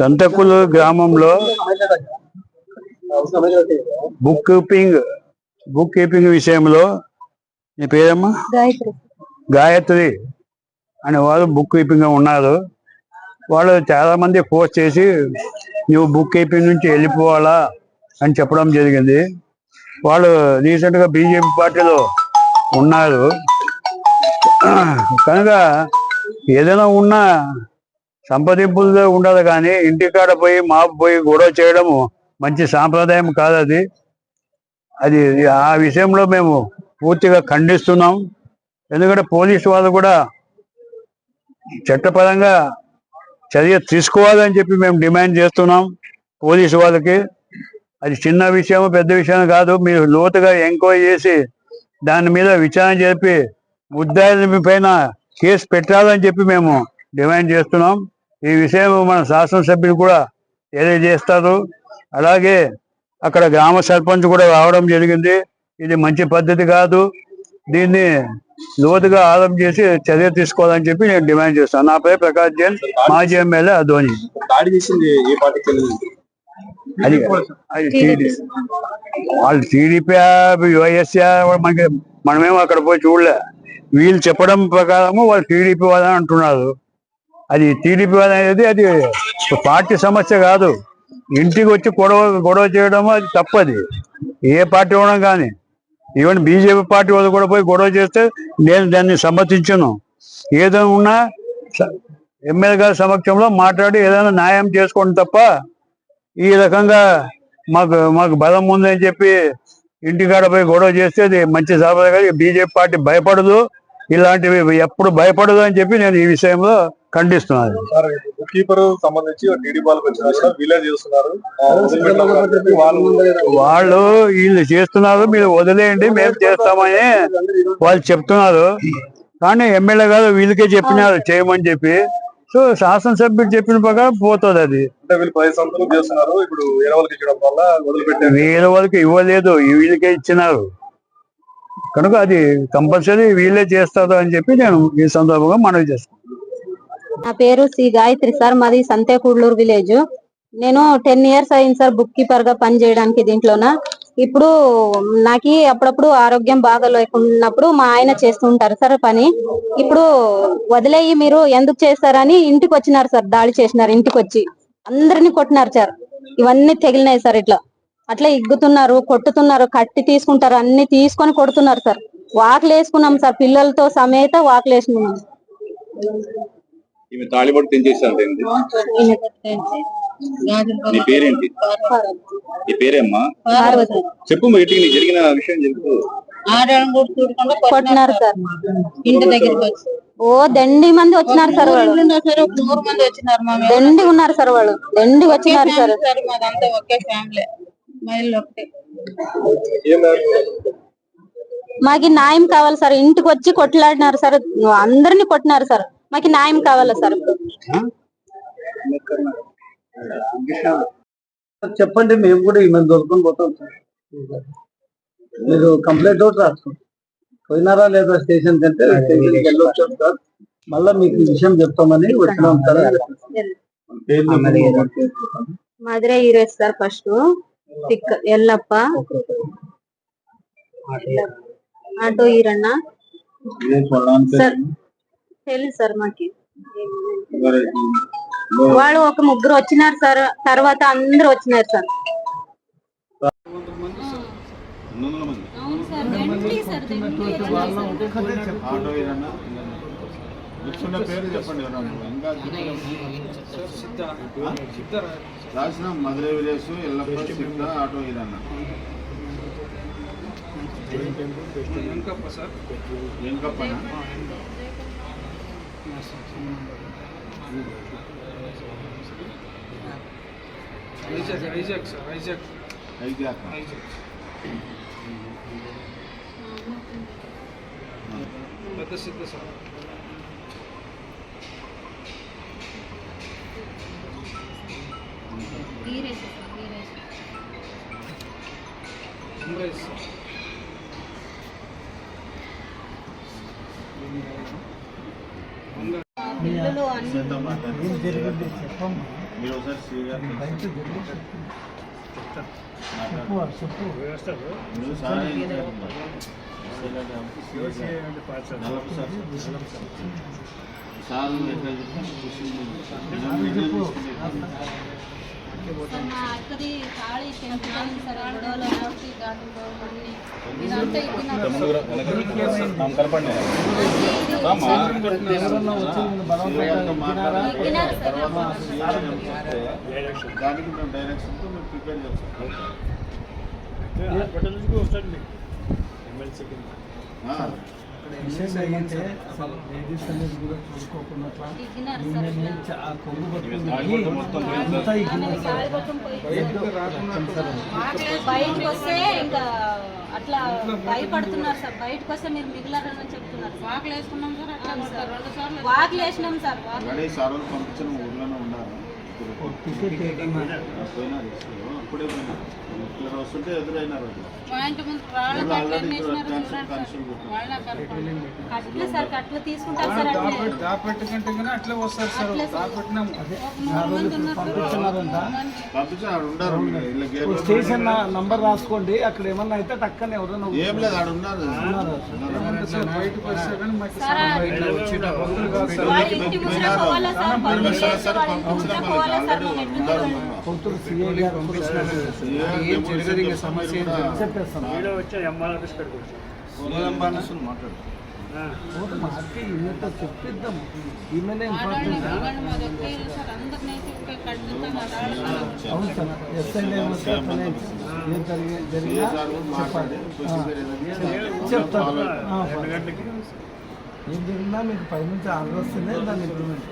సంతకులు గ్రామంలో book keeping book keeping విషయంలో నీ పేరమ్మా? గాయత్రి. అనే వారు బుక్ కీపింగ్ ఉన్నారు. వాళ్ళు చాలా మంది ఫోర్స్ చేసి నువ్వు బుక్ కీపింగ్ నుంచి వెళ్ళిపోవాలా అని చెప్పడం జరిగింది. వాళ్ళు రీసెంట్గా బీజేపీ పార్టీలో ఉన్నారు. కనుక ఏదైనా ఉన్నా సంప్రదింపులతో ఉండదు కానీ ఇంటికాడ పోయి మాపు పోయి గొడవ చేయడము మంచి సాంప్రదాయం కాదు అది. అది ఆ విషయంలో మేము పూర్తిగా ఖండిస్తున్నాం. ఎందుకంటే పోలీసు వాళ్ళు కూడా చట్టపరంగా చర్య తీసుకోవాలని చెప్పి మేము డిమాండ్ చేస్తున్నాం పోలీసు వాళ్ళకి. అది చిన్న విషయం పెద్ద విషయం కాదు. మీరు లోతుగా ఎంక్వైరీ చేసి దాని మీద విచారణ జరిపి ముద్దాయిల పైన కేసు పెట్టాలని చెప్పి మేము డిమాండ్ చేస్తున్నాం. ఈ విషయం మన శాసనసభ్యులు కూడా తెలియజేస్తారు. అలాగే అక్కడ గ్రామ సర్పంచ్ కూడా రావడం జరిగింది. ఇది మంచి పద్ధతి కాదు. దీన్ని లోతుగా ఆలం చేసి చర్య తీసుకోవాలని చెప్పి నేను డిమాండ్ చేస్తాను. నా పేరు ప్రకాష్ జైన్ మాజీ ఎమ్మెల్యే అధోని. చెందింది అది వాళ్ళు టీడీపీ వైఎస్ఆ మనకి మనమేమో అక్కడ పోయి చూడలే. వీళ్ళు చెప్పడం ప్రకారము వాళ్ళు టీడీపీ వాళ్ళని అంటున్నారు. అది టీడీపీ అనేది అది పార్టీ సమస్య కాదు. ఇంటికి వచ్చి గొడవ గొడవ చేయడం అది తప్పది. ఏ పార్టీ ఉండడం కానీ ఈవెన్ బీజేపీ పార్టీ వాళ్ళు కూడా పోయి గొడవ చేస్తే నేను దాన్ని సమర్థించను. ఏదైనా ఉన్నా ఎమ్మెల్యే గారి సమక్షంలో మాట్లాడి ఏదైనా న్యాయం చేసుకోండి తప్ప ఈ రకంగా మాకు మాకు బలం ఉందని చెప్పి ఇంటికాడ పోయి గొడవ చేస్తే అది మంచి సాంప్రదాయం బీజేపీ పార్టీ భయపడదు. ఇలాంటివి ఎప్పుడు భయపడదు అని చెప్పి నేను ఈ విషయంలో బుక్ కీపర్ సంబంధించి చేస్తున్నారు. వాళ్ళు వాళ్ళు చేస్తున్నారు మీరు వదిలేయండి మేము చేస్తామని వాళ్ళు చెప్తున్నారు. కానీ ఎమ్మెల్యే గారు వీళ్ళకే చెప్పినారు చేయమని చెప్పి. సో శాసనసభ్యుడు చెప్పిన ప్రకారం పోతుంది అది. అంటే వీళ్ళు వాళ్ళకి ఇవ్వలేదు వీళ్ళకే ఇచ్చినారు. కనుక అది కంపల్సరీ వీళ్ళే చేస్తారు అని చెప్పి నేను ఈ సందర్భంగా మనవి చేస్తాను నా పేరు సి గాయత్రి సార్. మాది సంతేకూడలూరు విలేజ్. నేను టెన్ ఇయర్స్ అయింది సార్ బుక్ కీపర్గా పని చేయడానికి దీంట్లోన. ఇప్పుడు నాకు అప్పుడప్పుడు ఆరోగ్యం బాగా లేకున్నప్పుడు మా ఆయన చేస్తుంటారు సార్ పని. ఇప్పుడు వదిలేయి మీరు ఎందుకు చేస్తారని ఇంటికి వచ్చినారు సార్ దాడి చేసినారు ఇంటికి వచ్చి అందరిని కొట్టినారు సార్. ఇవన్నీ తెగిలినాయి సార్ ఇట్లా. అట్లా ఇగ్గుతున్నారు కొట్టుతున్నారు కట్టి తీసుకుంటారు అన్ని తీసుకొని కొడుతున్నారు సార్. వాకులు వేసుకున్నాం సార్ పిల్లలతో సమేత వాకులు వేసుకున్నాం ఈమె తాళిబొట్టు తెంచేసారు నీ పేరేంటి? నీ పేరేమ్మా? చెప్పు ఇంటికి నీకు జరిగిన విషయం చెప్పు. కొట్టినారు సార్. ఇంటి దగ్గరికి వచ్చి. ఓ దండి మంది వచ్చినారు సార్ వాళ్ళు. నూరు మంది వచ్చినారు మా. దండి ఉన్నారు సార్ వాళ్ళు. దండి వచ్చినారు సార్. మాదంతా ఒకే ఫ్యామిలీ మహిళలు ఒకటే. మాకి న్యాయం కావాలి సార్. ఇంటికి వచ్చి కొట్లాడినారు సార్. అందరిని కొట్టినారు సార్. మాకి న్యాయం కావాలా సార్? చెప్పండి మేము కూడా ఈమె దొరుకుని పోతాం సార్. మీరు కంప్లైంట్ ఒకటి రాసుకోండి. పోయినారా లేదా స్టేషన్ కంటే స్టేషన్కి వెళ్ళొచ్చాం సార్. మళ్ళా మీకు ఈ విషయం చెప్తామని వచ్చినాం sir. Madurai heroes sir first. Thikka Yellappa. Auto Eeranna sir తెలుసు సార్ మాకి. వాళ్ళు ఒక ముగ్గురు వచ్చినారు సార్ తర్వాత అందరూ వచ్చినారు సార్. ఆటో ఏదన్నా కూర్చున్న పేరు చెప్పండి ఎవరన్నా. ఇంకా రాసిన మధురై ఎల్లప్ప సిద్ధ ఆటో ఏదన్నా వెంకప్పనా? వైజాగ్ పెద్ద సిద్ధ సార్ సార్ పిల్లలు అన్ని మీరు ఒకసారి మీరు సార్ సార్ కృషి సార్, మా అక్కది తాళి తెంపుతాను సార్ గొడవలో కొట్టి దాంట్లో అన్ని. ఇదంతా ఇచ్చినారు. ఎవరన్నా వచ్చి నేను బలవంతంగా మాట్లాడాలి ఎక్కినారు సార్. తర్వాత సీ గారు చెప్తే దానికి మేము డైరెక్షన్తో మేము ప్రిపేర్ చేస్తాం. ఆ, విషయం ఏంటంటే అసలు లేడీస్ అనేది కూడా చూసుకోకుండా ఆ కొంగు. బయటకు వస్తే ఇంకా అట్లా భయపడుతున్నారు సార్. బయటకు వస్తే మీరు మిగిలారని చెప్తున్నారు. వాకులు వేసుకున్నాం సార్ అట్లా కొడతారు. రెండు సార్లు వాకులు వేసినాం సార్ పంపించిన ఊర్లోనే ఉన్నారు అప్పుడే ఇక్కడ వస్తుంటే ఎదురైనారు. మా ఇంటి ముందు వేసినారు చూడండి సార్. వాళ్ళ సార్ తీసుకుంటారు సార్ అట్లే. దాపెట్టుకుంటే కానీ అట్లే వస్తారు సార్ దాపెట్టినాము. ఆడ ఉండరు. ఇలా గేట్ ఇప్పుడు స్టేషన్ నా- నంబర్ రాసుకోండి. అక్కడ ఏమన్నా అయితే టక్కన ఎవరైనా ఏం లేదు ఆడ ఉన్నారు. బయటకు వస్తే కానీ మాకు సార్ ఇట్లా వచ్చేటప్పుడు కాదు సార్. వాళ్ళ ఇంటి ముందర పోవాలా సార్? పనులు చేస్తే వాళ్ళ ఇంటి ముందర పోవాలా సార్? మేము ఎట్లా పొద్దున సీఏ గారు ఏం జరగదు ఇంకా సమస్య చెప్పిద్దాం. ఈమెనే ఇంపార్టెంట్. అవును సార్. ఎస్ఐ ఏం జరిగి జరిగినా చెప్తాను ఏం జరిగినా మీకు పైనుంచి ఆర్డర్ వస్తేనే దాన్ని ఇంప్లిమెంట్